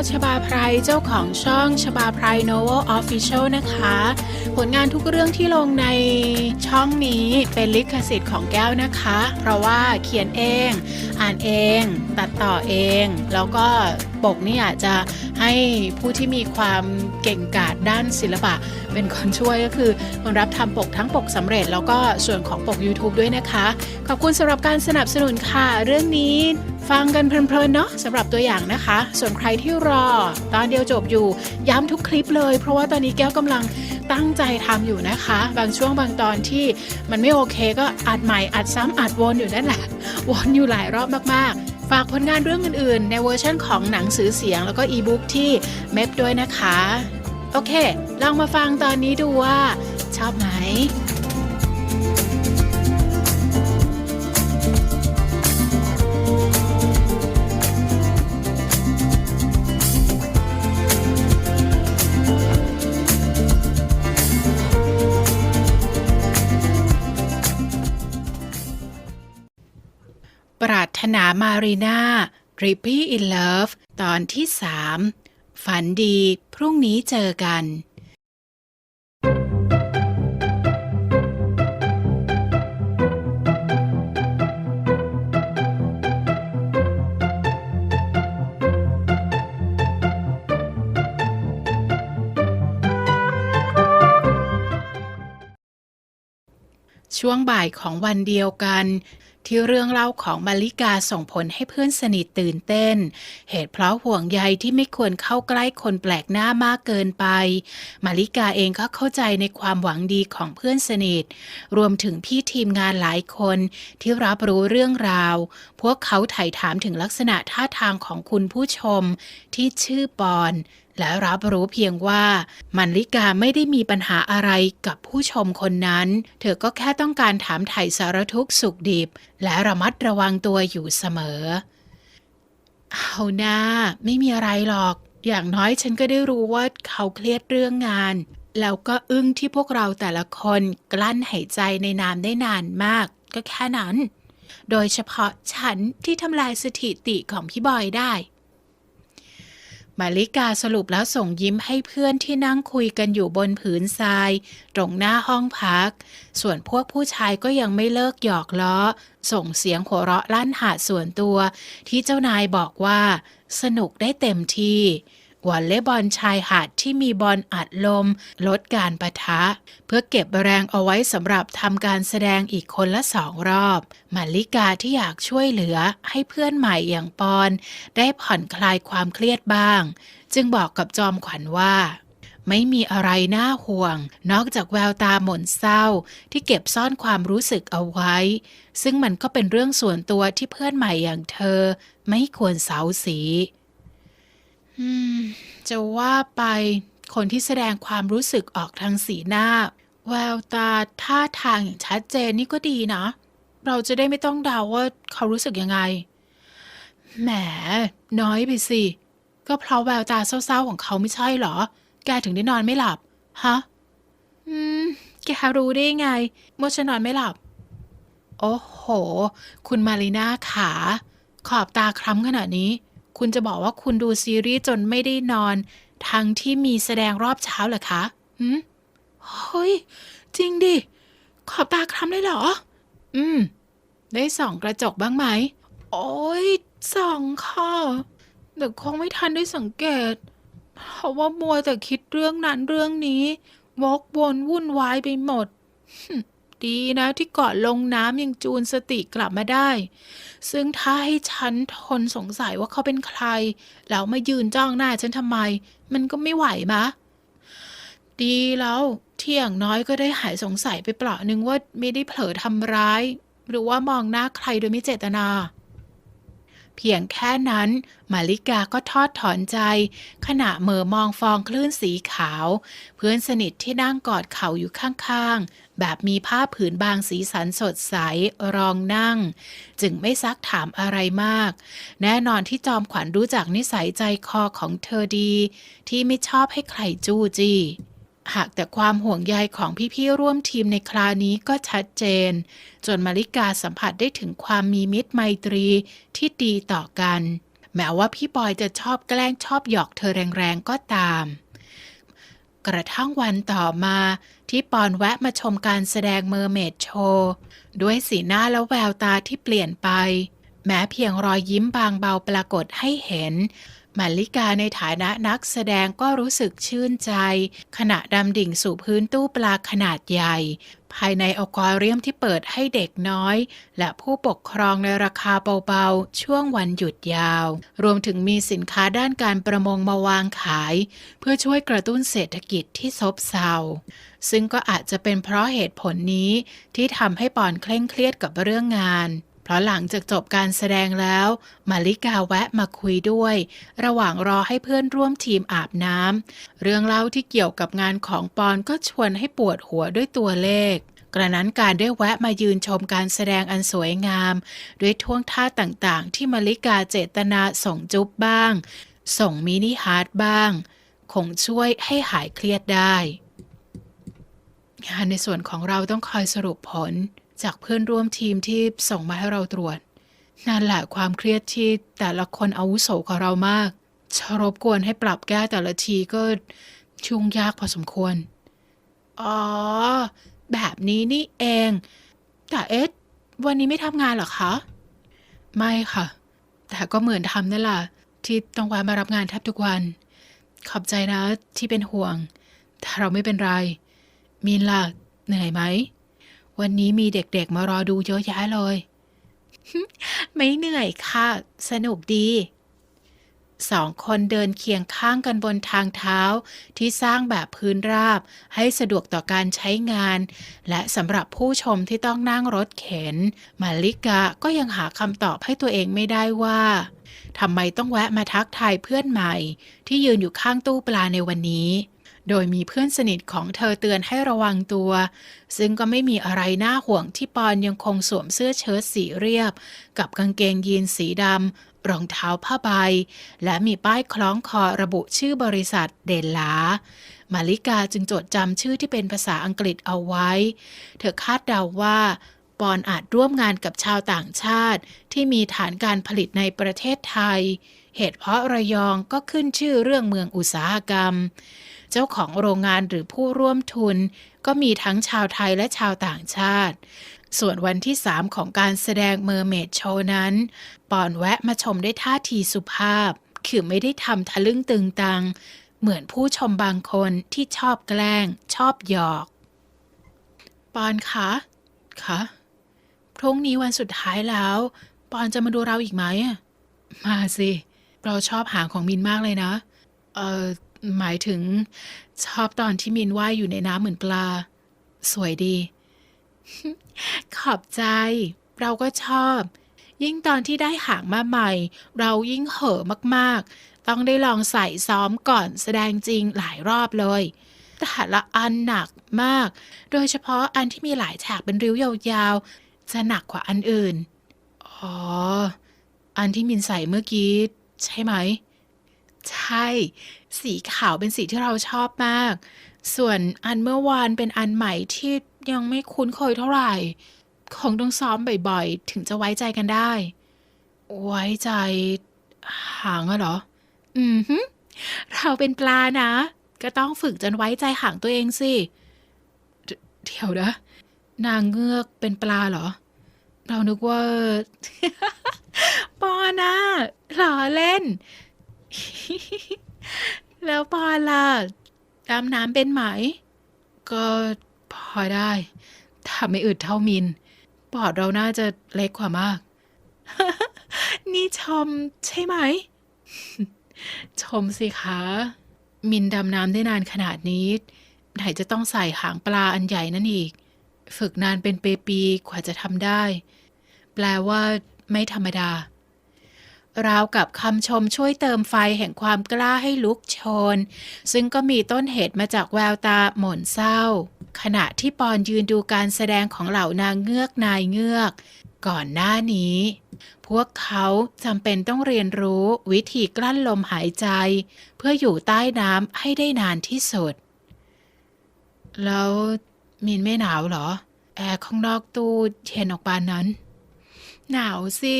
วชบาไพรเจ้าของช่องชบาไพรโนเวลออฟฟิเชียลนะคะ ผลงานทุกเรื่องที่ลงในช่องนี้เป็นลิขสิทธิ์ของแก้วนะคะ เพราะว่าเขียนเอง อ่านเอง ตัดต่อเอง แล้วก็ ปกนี่อาจจะให้ผู้ที่มีความเก่งกาจด้านศิลปะ เป็นคนช่วยก็คือคนรับทำปกทั้งปกสำเร็จ แล้วก็ส่วนของปก YouTube ด้วยนะคะ ขอบคุณสำหรับการสนับสนุนค่ะ เรื่องนี้ฟังกันเพลินๆเนาะสำหรับตัวอย่างนะคะ ส่วนใครที่รอ ตอนเดียวจบอยู่ย้ำทุกคลิปเลย เพราะว่าตอนนี้แก้วกำลังตั้งใจทำอยู่นะคะ บางช่วงบางตอนที่มันไม่โอเคก็อัดใหม่อัดซ้ำอัดวนอยู่นั่นแหละวนอยู่หลายรอบมากๆ ฝากผลงานเรื่องอื่นๆ ในเวอร์ชันของหนังสือเสียงแล้วก็อีบุ๊กที่เมพด้วยนะคะ โอเค ลองมาฟังตอนนี้ดูว่า ชอบไหม ถนามารีนา Drippy in Love ตอนที่ 3 ฝันดีพรุ่งนี้เจอกัน ช่วงบ่ายของวันเดียวกัน ที่เรื่องเล่าของมาริกาส่งผลให้เพื่อนสนิทตื่นเต้น เหตุเพราะห่วงใยที่ไม่ควรเข้าใกล้คนแปลกหน้ามากเกินไป มาริกาเองก็เข้าใจในความหวังดีของเพื่อนสนิท รวมถึงพี่ทีมงานหลายคนที่รับรู้เรื่องราว พวกเขาไถ่ถามถึงลักษณะท่าทางของคุณผู้ชมที่ชื่อปอน และรับรู้เพียงว่ามันลิกาไม่ได้มีปัญหาอะไรกับผู้ชมคนนั้น เธอก็แค่ต้องการถามไถ่สารทุกข์สุขดิบ และระมัดระวังตัวอยู่เสมอ เอาหน้าไม่มีอะไรหรอก อย่างน้อยฉันก็ได้รู้ว่าเขาเครียดเรื่องงานแล้วก็อึ้งที่พวกเราแต่ละคนกลั้นหายใจในนามได้นานมาก ก็แค่นั้น โดยเฉพาะฉันที่ทำลายสถิติของพี่บอยได้ มาริกาสรุปแล้วส่งยิ้มให้เพื่อนที่นั่งคุยกันอยู่บนผืนทราย ตรงหน้าห้องพัก ส่วนพวกผู้ชายก็ยังไม่เลิกหยอกล้อ ส่งเสียงหัวเราะลั่นหาดส่วนตัว ที่เจ้านายบอกว่า สนุกได้เต็มที่ วอลเลย์บอลชายหาดที่มีบอลอัดลม ลดการประทะ เพื่อเก็บแรงเอาไว้สำหรับทำการแสดงอีกคนละสองรอบมาริกาที่อยากช่วยเหลือให้เพื่อนใหม่อย่างปอน ได้ผ่อนคลายความเครียดบ้าง จึงบอกกับจอมขวัญว่าไม่มีอะไรน่าห่วง นอกจากแววตาหม่นเศร้า ที่เก็บซ่อนความรู้สึกเอาไว้ ซึ่งมันก็เป็นเรื่องส่วนตัวที่เพื่อนใหม่อย่างเธอ ไม่ควรเสาสี อืม จะว่าไปคนที่แสดงความรู้สึกออกทางสีหน้า แววตาท่าทางอย่างชัดเจนนี่ก็ดีนะ เราจะได้ไม่ต้องเดาว่าเขารู้สึกยังไง แหม น้อยไปสิ ก็เพราะแววตาเศร้าๆของเขาไม่ใช่เหรอ แกถึงได้นอนไม่หลับ ฮะ อืม แกรู้ได้ไงว่าฉันนอนไม่หลับ โอ้โห คุณมารีนาขา ขอบตาคล้ำขนาดนี้ คุณจะบอกว่าคุณดูซีรีส์จนไม่ได้นอน ทั้งที่มีแสดงรอบเช้าเหรอคะหืมเฮ้ย จริงดิ ขอบตาคล้ำเลยเหรอ อืม ได้ส่องกระจกบ้างไหม โอ้ยส่องค่ะแต่คงไม่ทันได้สังเกต เพราะว่ามัวแต่คิดเรื่องนั้นเรื่องนี้ วกวนวุ่นวายไปหมด ดีนะที่ก่อนลงน้ำยังจูนสติกลับมาได้ ซึ่งถ้าให้ฉันทนสงสัยว่าเขาเป็นใคร แล้วมายืนจ้องหน้าฉันทำไม มันก็ไม่ไหวมะ ดีแล้วที่อย่างน้อยก็ได้หายสงสัยไปเปล่านึงว่าไม่ได้เผลอทำร้าย หรือว่ามองหน้าใครโดยไม่เจตนา พียงแค่นั้น มาริกาก็ทอดถอนใจ ขณะเม่อมองฟองคลื่นสีขาว เพื่อนสนิทที่นั่งกอดเข่าอยู่ข้างๆ แบบมีผ้าผืนบางสีสันสดใสรองนั่ง จึงไม่ซักถามอะไรมาก แน่นอนที่จอมขวัญรู้จักนิสัยใจคอของเธอดี ที่ไม่ชอบให้ใครจู้จี้ หากแต่ความห่วงใยของพี่ๆร่วมทีมในคราวนี้ก็ชัดเจน จนมาริกาสัมผัสได้ถึงความมีมิตรไมตรีที่ดีต่อกัน แม้ว่าพี่ปอยจะชอบแกล้งชอบหยอกเธอแรงๆก็ตาม กระทั่งวันต่อมาที่ปอนแวะมาชมการแสดงเมอร์เมดโชว์ด้วยสีหน้าและแววตาที่เปลี่ยนไป แม้เพียงรอยยิ้มบางเบาปรากฏให้เห็น มาริกาในฐานะนักแสดงก็รู้สึกชื่นใจ ขณะดำดิ่งสู่พื้นตู้ปลาขนาดใหญ่ ภายในอควาเรียมที่เปิดให้เด็กน้อย และผู้ปกครองในราคาเบาๆ ช่วงวันหยุดยาว รวมถึงมีสินค้าด้านการประมงมาวางขาย เพื่อช่วยกระตุ้นเศรษฐกิจที่ซบเซาซึ่งก็อาจจะเป็นเพราะเหตุผลนี้ที่ทำให้ปอนเคร่งเครียดกับเรื่องงาน ราะหลังจากจบการแสดงแล้วมาริกาแวะมาคุยด้วย ระหว่างรอให้เพื่อนร่วมทีมอาบน้ำเรื่องเล่าที่เกี่ยวกับงานของปอนก็ชวนให้ปวดหัวด้วยตัวเลขกระนั้นการได้แวะมายืนชมการแสดงอันสวยงาม ด้วยท่วงท่าต่างๆ ที่มาริกาเจตนาส่งจุ๊บบ้าง ส่งมินิฮาร์ดบ้าง คงช่วยให้หายเครียดได้งานในส่วนของเราต้องคอยสรุปผล จากเพื่อนร่วมทีมที่ส่งมาให้เราตรวจนั่นแหละความเครียดที่แต่ละคนอาวุโสกว่าเรามากชรบกวนให้ปรับแก้แต่ละทีก็ช่งยากพอสมควร อ๋อ แบบนี้นี่เอง แต่เอ๊ะวันนี้ไม่ทำงานหรอคะ ไม่ค่ะ แต่ก็เหมือนทำนั่นแหละที่ต้องแวะมารับงานแทบทุกวัน ขอบใจนะที่เป็นห่วง ถ้าเราไม่เป็นไร มีนล่ะเหนื่อยไหม วันนี้มีเด็กๆมารอดูเยอะแยะเลย ไม่เหนื่อยค่ะ สนุกดีสองคนเดินเคียงข้างกันบนทางเท้า ที่สร้างแบบพื้นราบ ให้สะดวกต่อการใช้งาน และสำหรับผู้ชมที่ต้องนั่งรถเข็น มาริกาก็ยังหาคำตอบให้ตัวเองไม่ได้ว่าทำไมต้องแวะมาทักทายเพื่อนใหม่ ที่ยืนอยู่ข้างตู้ปลาในวันนี้ โดยมีเพื่อนสนิทของเธอเตือนให้ระวังตัว ซึ่งก็ไม่มีอะไรน่าห่วงที่ปอนยังคงสวมเสื้อเชิ้ตสีเรียบ กับกางเกงยีนสีดำรองเท้าผ้าใบ และมีป้ายคล้องคอระบุชื่อบริษัทเด่นลามาริกาจึงจดจำชื่อที่เป็นภาษาอังกฤษเอาไว้ เธอคาดเดาว่าปอนอาจร่วมงานกับชาวต่างชาติ ที่มีฐานการผลิตในประเทศไทย เหตุเพราะระยองก็ขึ้นชื่อเรื่องเมืองอุตสาหกรรม เจ้าของโรงงานหรือผู้ร่วมทุน ก็มีทั้งชาวไทยและชาวต่างชาติ ส่วนวันที่ 3 ของการแสดงเมอร์เมดโชว์นั้น ปอนแวะมาชมได้ท่าทีสุภาพ คือไม่ได้ทำทะลึ่งตึงตัง เหมือนผู้ชมบางคนที่ชอบแกล้ง ชอบหยอก ปอนคะคะพรุ่งนี้วันสุดท้ายแล้ว ปอนจะมาดูเราอีกไหมมาสิ เราชอบหางของมินมากเลยนะ เอ่อ หมายถึงชอบตอนที่มินว่ายอยู่ในน้ำเหมือนปลา สวยดี ขอบใจ เราก็ชอบ ยิ่งตอนที่ได้หางมาใหม่ เรายิ่งเห่อะมากๆ ต้องได้ลองใส่ซ้อมก่อนแสดงจริงหลายรอบเลยแต่ละอันหนักมาก โดยเฉพาะอันที่มีหลายฉากเป็นริ้วยาวๆ จะหนักกว่าอันอื่น อ๋อ อันที่มินใส่เมื่อกี้ ใช่ไหม ใช่ สีขาวเป็นสีที่เราชอบมาก ส่วนอันเมื่อวานเป็นอันใหม่ที่ยังไม่คุ้นเคยเท่าไหร่ คงต้องซ้อมบ่อยๆ ถึงจะไว้ใจกันได้ ไว้ใจ หางอะเหรอ อืมฮึเราเป็นปลานะ ก็ต้องฝึกจนไว้ใจหางตัวเองสิ เดเดี๋ยวนะ นางเงือกเป็นปลาเหรอ เรานึกว่าปอนะหล่อเล่น แล้วปอล่ะดำน้ำเป็นไหม ก็พอได้ถ้าไม่อึดเท่ามิน ปอดเราน่าจะเล็กกว่ามาก นี่ชมใช่ไหม ชมสิคะ มินดำน้ำได้นานขนาดนี้ ไหนจะต้องใส่หางปลาอันใหญ่นั่นอีก ฝึกนานเป็นปีๆกว่าจะทำได้ แปลว่าไม่ธรรมดา ราวกับคำชมช่วยเติมไฟแห่งความกล้าให้ลุกโชน ซึ่งก็มีต้นเหตุมาจากแววตาหม่นเศร้า ขณะที่ปอนยืนดูการแสดงของเหล่านางเงือกนายเงือก ก่อนหน้านี้ พวกเขาจำเป็นต้องเรียนรู้วิธีกลั้นลมหายใจ เพื่ออยู่ใต้น้ำให้ได้นานที่สุด แล้วมินไม่หนาวเหรอ แอร์ข้างนอกตู้เย็นออกปานนั้น หนาวสิ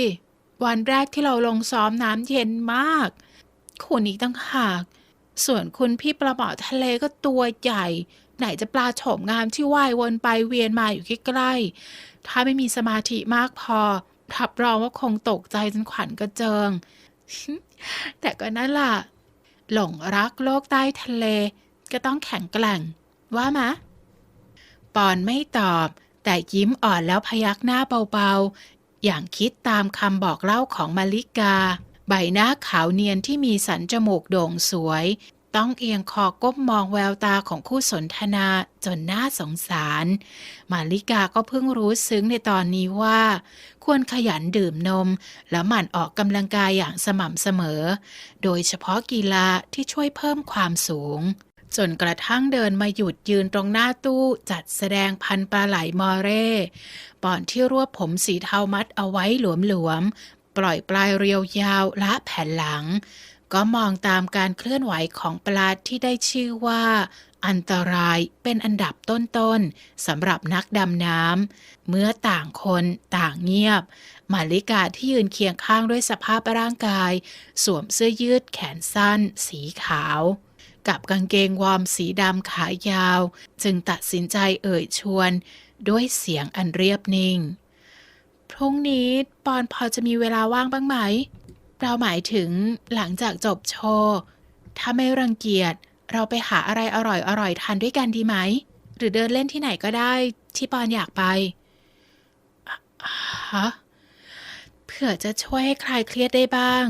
วันแรกที่เราลงซ้อมน้ำเย็นมาก คุณอีกตั้งหาก ส่วนคุณพี่ปลาหมอทะเลก็ตัวใหญ่ ไหนจะปลาโฉมงามที่ว่ายวนไปเวียนมาอยู่ใกล้ๆ ถ้าไม่มีสมาธิมากพอรับรองว่าคงตกใจจนขวัญกระเจิง แต่ก็นั่นล่ะ หลงรักโลกใต้ทะเล ก็ต้องแข็งแกร่ง ว่ามะ ปอนไม่ตอบ แต่ยิ้มอ่อนแล้วพยักหน้าเบาๆ อย่างคิดตามคำบอกเล่าของมาริกา ใบหน้าขาวเนียนที่มีสันจมูกโด่งสวย ต้องเอียงคอก้มมองแววตาของคู่สนทนาจนน่าสงสาร มาริกาก็เพิ่งรู้ซึ้งในตอนนี้ว่า ควรขยันดื่มนม แล้วหมั่นออกกำลังกายอย่างสม่ำเสมอ โดยเฉพาะกีฬาที่ช่วยเพิ่มความสูง จนกระทั่งเดินมาหยุดยืนตรงหน้าตู้จัดแสดงพันปลาไหลมอเร่ปอนที่รวบผมสีเทามัดเอาไว้หลวมๆ ปล่อยปลายเรียวยาวละแผ่นหลัง ก็มองตามการเคลื่อนไหวของปลาที่ได้ชื่อว่า อันตรายเป็นอันดับต้นๆสำหรับนักดำน้ำเมื่อต่างคนต่างเงียบ มาริกาที่ยืนเคียงข้างด้วยสภาพร่างกาย สวมเสื้อยืดแขนสั้น สีขาว กับกางเกงวอร์มสีดำขายาว จึงตัดสินใจเอ่ยชวน ด้วยเสียงอันเรียบนิ่ง พรุ่งนี้ปอนพอจะมีเวลาว่างบ้างไหม เราหมายถึงหลังจากจบโชว์ถ้าไม่รังเกียจเราไปหาอะไรอร่อยๆทานด้วยกันดีไหม หรือเดินเล่นที่ไหนก็ได้ที่ปอนอยากไปฮะเผื่อจะช่วยให้คลายเครียดได้บ้าง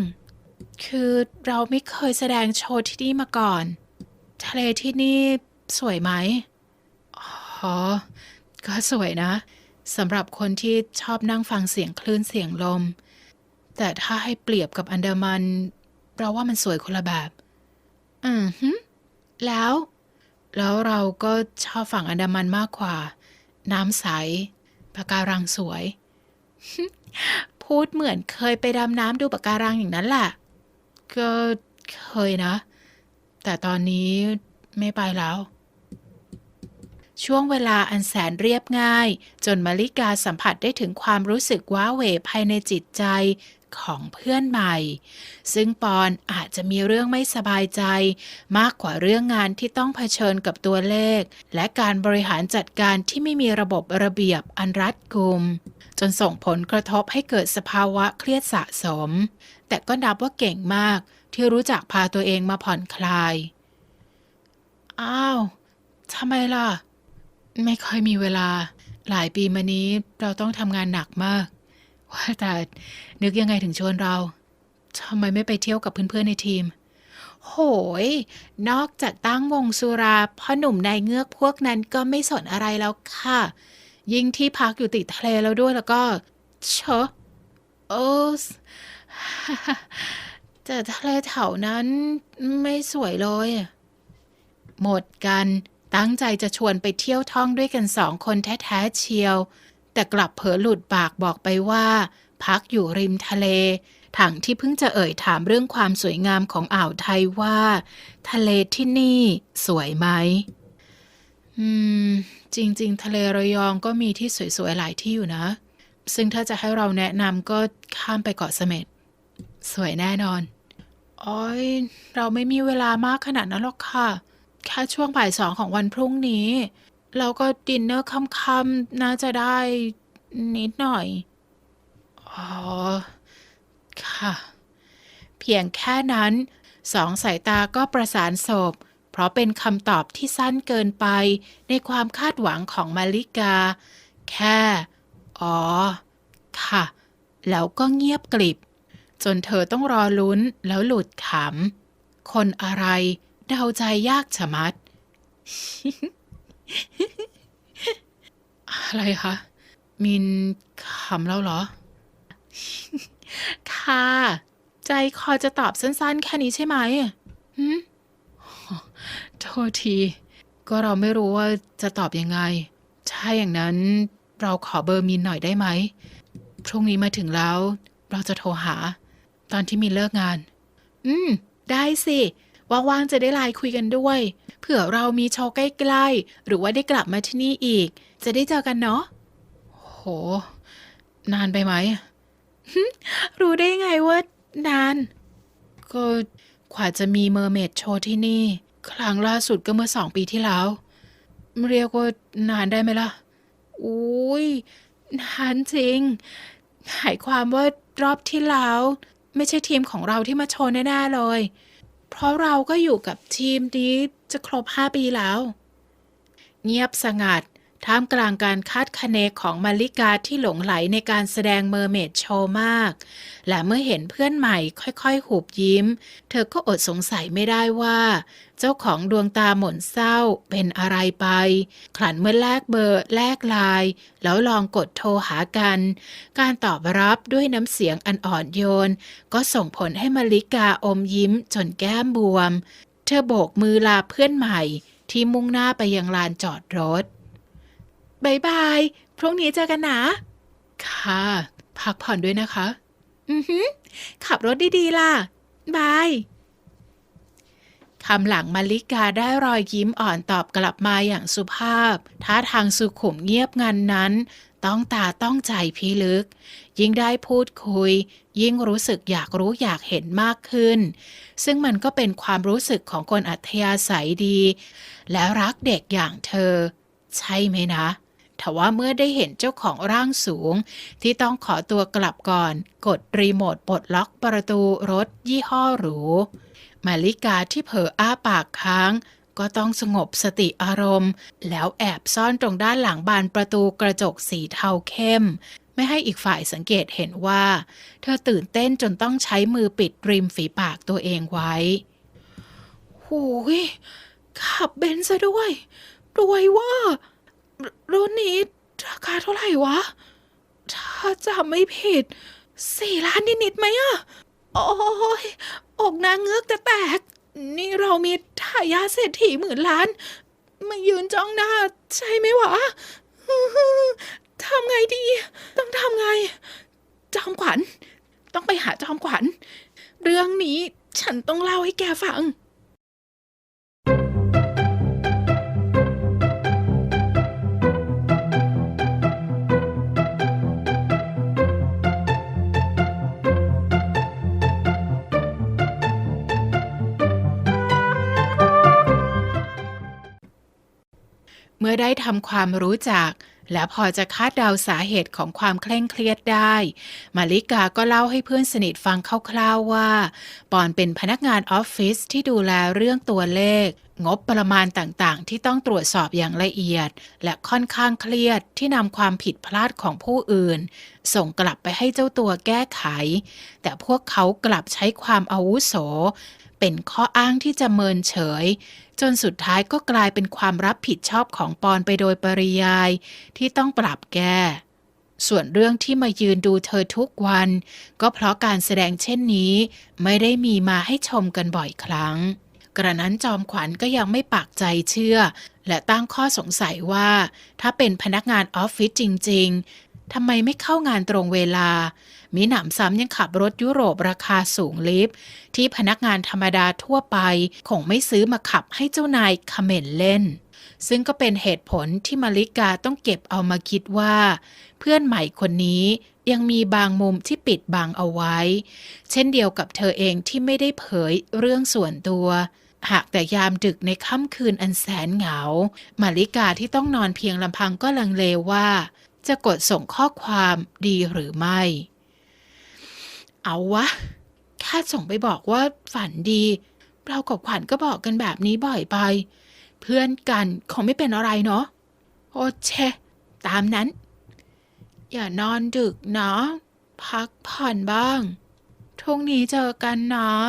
คือเราไม่เคยแสดงโชว์ที่นี่มาก่อน ทะเลที่นี่สวยไหม อ๋อ ก็สวยนะสำหรับคนที่ชอบนั่งฟังเสียงคลื่นเสียงลม แต่ถ้าให้เปรียบกับอันดามัน เราว่ามันสวยคนละแบบ อืมฮึแล้ว แล้วเราก็ชอบฝั่งอันดามันมากกว่า น้ำใสปะการังสวย พูดเหมือนเคยไปดำน้ำดูปะการังอย่างนั้นแหละ ก็เคยนะ แต่ตอนนี้ไม่ไปแล้ว ช่วงเวลาอันแสนเรียบง่าย จนมาริกาสัมผัสได้ถึงความรู้สึกว้าเหวภายในจิตใจของเพื่อนใหม่ ซึ่งปอนอาจจะมีเรื่องไม่สบายใจ มากกว่าเรื่องงานที่ต้องเผชิญกับตัวเลข และการบริหารจัดการที่ไม่มีระบบระเบียบอันรัดกุม จนส่งผลกระทบให้เกิดสภาวะเครียดสะสม แต่ก็นับว่าเก่งมาก ที่รู้จักพาตัวเองมาผ่อนคลาย อ้าวทำไมล่ะ ไม่ค่อยมีเวลา หลายปีมานี้เราต้องทำงานหนักมาก ว่าแต่นึกยังไงถึงชวนเราทำไมไม่ไปเที่ยวกับเพื่อนๆในทีม โหย นอกจากตั้งวงสุราพ่อหนุ่มนายเงือกพวกนั้นก็ไม่สนอะไรแล้วค่ะ ยิ่งที่พักอยู่ติดทะเลแล้วด้วยแล้วก็เชอะโอ้ แต่ทะเลแถวนั้นไม่สวยเลย หมดกันตั้งใจจะชวนไปเที่ยวท่องด้วยกันสองคนแท้ๆเชียว แต่กลับเผลอหลุดปากบอกไปว่า พักอยู่ริมทะเลถังที่เพิ่งจะเอ่ยถามเรื่องความสวยงามของอ่าวไทยว่า ทะเลที่นี่สวยไหม อืม จริง ๆ ทะเลระยองก็มีที่สวย ๆ หลายที่อยู่นะ ซึ่งถ้าจะให้เราแนะนำก็ข้ามไปเกาะเสม็ด สวยแน่นอน อ้อย เราไม่มีเวลามากขนาดนั้นหรอกค่ะ แค่ช่วงบ่ายสองของวันพรุ่งนี้ เราก็ดินเนอร์ค่ำๆน่าจะได้นิดหน่อย อ๋อ ค่ะ เพียงแค่นั้นสองสายตาก็ประสานศพ เพราะเป็นคำตอบที่สั้นเกินไปในความคาดหวังของมาริกา แค่ อ๋อ ค่ะ แล้วก็เงียบกลิบ จนเธอต้องรอลุ้นแล้วหลุดขำ คนอะไรเดาใจยากชะมัด อะไรคะ มินขำแล้วเหรอ ค่ะ ใจคอจะตอบสั้นๆ แค่นี้ใช่ไหมหืมโทษที ก็เราไม่รู้ว่าจะตอบยังไงถ้าอย่างนั้นเราขอเบอร์มินหน่อยได้ไหม พรุ่งนี้มาถึงแล้ว เราจะโทรหา ตอนที่มินเลิกงาน อืม ได้สิ ว่างๆจะได้ไลน์คุยกันด้วย เผื่อเรามีโชว์ใกล้ๆ หรือว่าได้กลับมาที่นี่อีก จะได้เจอกันเนาะ โห นานไปไหม รู้ได้ไงว่านาน ก็กว่าจะมีเมอร์เมดโชว์ที่นี่ ครั้งล่าสุดก็เมื่อสองปีที่แล้ว เรียกว่านานได้ไหมล่ะ อุ้ยนานจริง หมายความว่ารอบที่แล้ว ไม่ใช่ทีมของเราที่มาโชว์แน่ๆเลย เพราะเราก็อยู่กับทีมนี้จะครบ5ปีแล้ว เงียบสงัด ท่ามกลางการคาดคะเนของมาริกาที่หลงไหลในการแสดงเมอร์เมดโชว์มาก และเมื่อเห็นเพื่อนใหม่ค่อยๆ หูบยิ้ม เธอก็อดสงสัยไม่ได้ว่า เจ้าของดวงตาหม่นเศร้าเป็นอะไรไปครั้นเมื่อแลกเบอร์แลกไลน์แล้วลองกดโทรหากัน การตอบรับด้วยน้ำเสียงอันอ่อนโยน ก็ส่งผลให้มาริกาอมยิ้มจนแก้มบวม เธอโบกมือลาเพื่อนใหม่ที่มุ่งหน้าไปยังลานจอดรถ บายบาย พรุ่งนี้เจอกันนะ ค่ะ พักผ่อนด้วยนะคะ อือหือ ขับรถดีๆ ล่ะ บายคำหลังมาริกาได้รอยยิ้มอ่อนตอบกลับมาอย่างสุภาพ ท่าทางสุขุมเงียบงันนั้น ต้องตาต้องใจพิลึก ยิ่งได้พูดคุย ยิ่งรู้สึกอยากรู้อยากเห็นมากขึ้น ซึ่งมันก็เป็นความรู้สึกของคนอัธยาศัยดี และรักเด็กอย่างเธอ ใช่ไหมนะ ทว่าเมื่อได้เห็นเจ้าของร่างสูง ที่ต้องขอตัวกลับก่อน กดรีโมทปลดล็อกประตูรถยี่ห้อหรูมาริกาที่เผลออ้าปากค้าง ก็ต้องสงบสติอารมณ์ แล้วแอบซ่อนตรงด้านหลังบานประตูกระจกสีเทาเข้ม ไม่ให้อีกฝ่ายสังเกตเห็นว่า เธอตื่นเต้นจนต้องใช้มือปิดริมฝีปากตัวเองไว้หูยขับเบนซ์ซะด้วยรวยว่า รุ่นนี้ราคาเท่าไหร่วะ ถ้าจำไม่ผิดสี่ล้านนิดๆไหมอะโอ้ยอกนางเงือกจะแตก นี่เรามีทายาเศรษฐีหมื่นล้าน มายืนจ้องหน้า ใช่ไหมวะทำไงดี ต้องทำไง จอมขวัญ ต้องไปหาจอมขวัญ เรื่องนี้ฉันต้องเล่าให้แกฟัง เมื่อได้ทำความรู้จัก และพอจะคาดเดาสาเหตุของความเคร่งเครียดได้ มาริกาก็เล่าให้เพื่อนสนิทฟังคร่าวๆว่า ปอนเป็นพนักงานออฟฟิศที่ดูแลเรื่องตัวเลข งบประมาณต่างๆ ที่ต้องตรวจสอบอย่างละเอียด และค่อนข้างเครียดที่นำความผิดพลาดของผู้อื่น ส่งกลับไปให้เจ้าตัวแก้ไข แต่พวกเขากลับใช้ความอาวุโส เป็นข้ออ้างที่จะเมินเฉย จนสุดท้ายก็กลายเป็นความรับผิดชอบของปอนไปโดยปริยายที่ต้องปรับแก้ ส่วนเรื่องที่มายืนดูเธอทุกวัน ก็เพราะการแสดงเช่นนี้ ไม่ได้มีมาให้ชมกันบ่อยครั้ง กระนั้นจอมขวัญก็ยังไม่ปักใจเชื่อ และตั้งข้อสงสัยว่า ถ้าเป็นพนักงานออฟฟิศจริงๆ ทำไมไม่เข้างานตรงเวลา มีหนำซ้ำยังขับรถยุโรปราคาสูงลิฟที่พนักงานธรรมดาทั่วไปคงไม่ซื้อมาขับให้เจ้านายเขม่นเล่น ซึ่งก็เป็นเหตุผลที่มาริกาต้องเก็บเอามาคิดว่า เพื่อนใหม่คนนี้ยังมีบางมุมที่ปิดบังเอาไว้ เช่นเดียวกับเธอเองที่ไม่ได้เผยเรื่องส่วนตัว หากแต่ยามดึกในค่ำคืนอันแสนเหงา มาริกาที่ต้องนอนเพียงลำพังก็ลังเลว่า จะกดส่งข้อความดีหรือไม่ เอาวะ แค่ส่งไปบอกว่าฝันดี เรากับขวัญก็บอกกันแบบนี้บ่อยไป เพื่อนกันคงไม่เป็นอะไรเนาะ โอเช ตามนั้น อย่านอนดึกเนาะ พักผ่อนบ้างพรุ่งนี้เจอกันเนาะ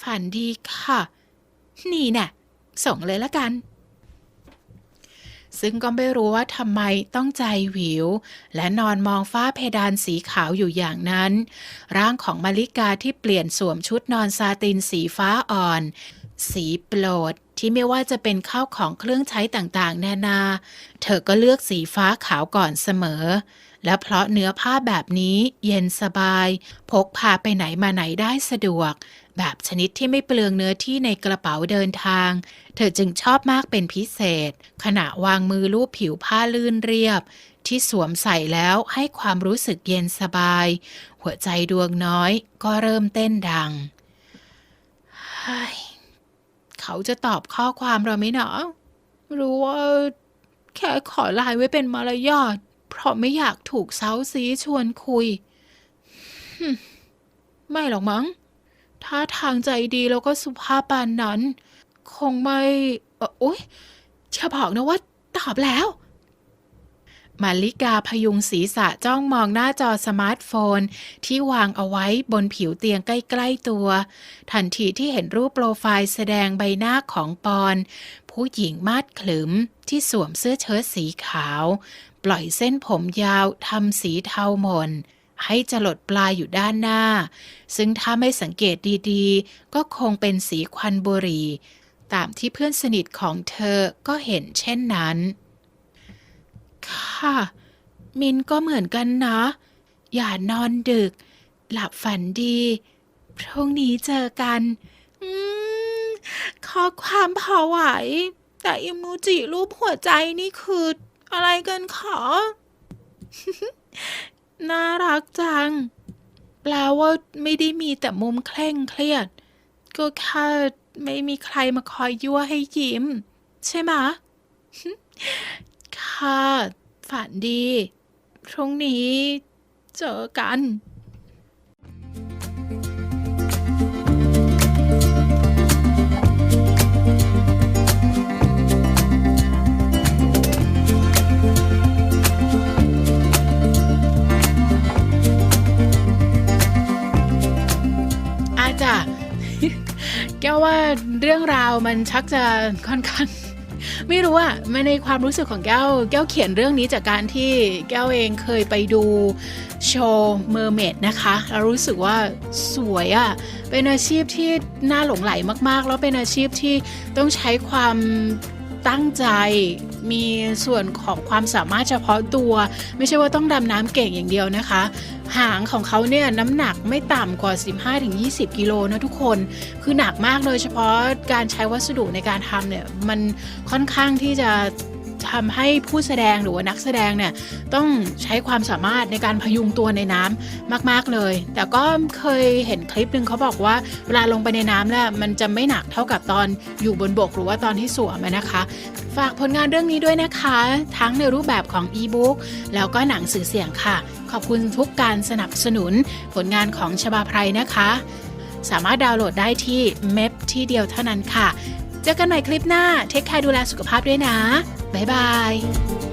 ฝันดีค่ะ นี่แน่ะ ส่งเลยละกัน ซึ่งก็ไม่รู้ว่าทำไมต้องใจหวิว และนอนมองฝ้าเพดานสีขาวอยู่อย่างนั้น ร่างของมาริกาที่เปลี่ยนสวมชุดนอนซาตินสีฟ้าอ่อน สีโปรดที่ไม่ว่าจะเป็นข้าวของเครื่องใช้ต่างๆ นานา เธอก็เลือกสีฟ้าขาวก่อนเสมอ และเพราะเนื้อผ้าแบบนี้เย็นสบาย พกพาไปไหนมาไหนได้สะดวก แบบชนิดที่ไม่เปลืองเนื้อที่ในกระเป๋าเดินทาง เธอจึงชอบมากเป็นพิเศษ ขณะวางมือลูบผิวผ้าลื่นเรียบ ที่สวมใส่แล้วให้ความรู้สึกเย็นสบาย หัวใจดวงน้อยก็เริ่มเต้นดัง เขาจะตอบข้อความเราไหมเนาะรู้ว่าแค่ขอไลน์ไว้เป็นมารยาทเพราะไม่อยากถูกเซาซีชวนคุย ไม่หรอกมั้ง ถ้าทางใจดีแล้วก็สุภาพปานนั้น คงไม่เอ่ออุ๊ยจะบอกนะว่าตอบแล้ว มาริกาพยุงศีรษะจ้องมองหน้าจอสมาร์ทโฟน ที่วางเอาไว้บนผิวเตียงใกล้ๆตัว ทันทีที่เห็นรูปโปรไฟล์แสดงใบหน้าของปอน ผู้หญิงมาดขลึมที่สวมเสื้อเชิ้ตสีขาว ปล่อยเส้นผมยาวทำสีเทาหม่น ให้จรดปลายอยู่ด้านหน้า ซึ่งถ้าไม่สังเกตดีๆ ก็คงเป็นสีควันบุหรี่ตามที่เพื่อนสนิทของเธอก็เห็นเช่นนั้น ค่ะ มินก็เหมือนกันนะ อย่านอนดึก หลับฝันดี พรุ่งนี้เจอกันอืมข้อความพอไหว แต่อิมูจิรูปหัวใจนี่คืออะไรกันขอ น่ารักจัง แปลว่าไม่ได้มีแต่มุมเคร่งเครียด ก็แค่ไม่มีใครมาคอยยั่วให้ยิ้ม ใช่ไหมค่ะ ฝันดี พรุ่งนี้เจอกัน แก้วว่าเรื่องราวมันชักจะค่อนข้างไม่รู้อะมันในความรู้สึกของแก้ว แก้วเขียนเรื่องนี้จากการที่แก้วเองเคยไปดูโชว์เมอร์เมดนะคะแล้วรู้สึกว่าสวยอะเป็นอาชีพที่น่าหลงไหลมากๆ แล้วเป็นอาชีพที่ต้องใช้ความตั้งใจ มีส่วนของความสามารถเฉพาะตัว ไม่ใช่ว่าต้องดำน้ำเก่งอย่างเดียวนะคะ หางของเขาเนี่ยน้ำหนักไม่ต่ำกว่า 15-20 กิโลนะทุกคน คือหนักมากเลยเฉพาะการใช้วัสดุในการทำเนี่ย มันค่อนข้างที่จะ ทำให้ผู้แสดงหรือว่านักแสดงเนี่ยต้องใช้ความสามารถในการพยุงตัวในน้ำมาก ๆเลย แต่ก็เคยเห็นคลิปหนึ่งเขาบอกว่าเวลาลงไปในน้ำแล้วมันจะไม่หนักเท่ากับตอนอยู่บนบกหรือว่าตอนที่สวมอนะคะ ฝากผลงานเรื่องนี้ด้วยนะคะ ทั้งในรูปแบบของอีบุ๊กแล้วก็หนังสือเสียงค่ะ ขอบคุณทุกการสนับสนุนผลงานของชบาไพรนะคะ สามารถดาวน์โหลดได้ที่เม p ที่เดียวเท่านั้นค่ะ เจอกันใหม่คลิปหน้า เทคแคร์ดูแลสุขภาพด้วยนะ บ๊ายบาย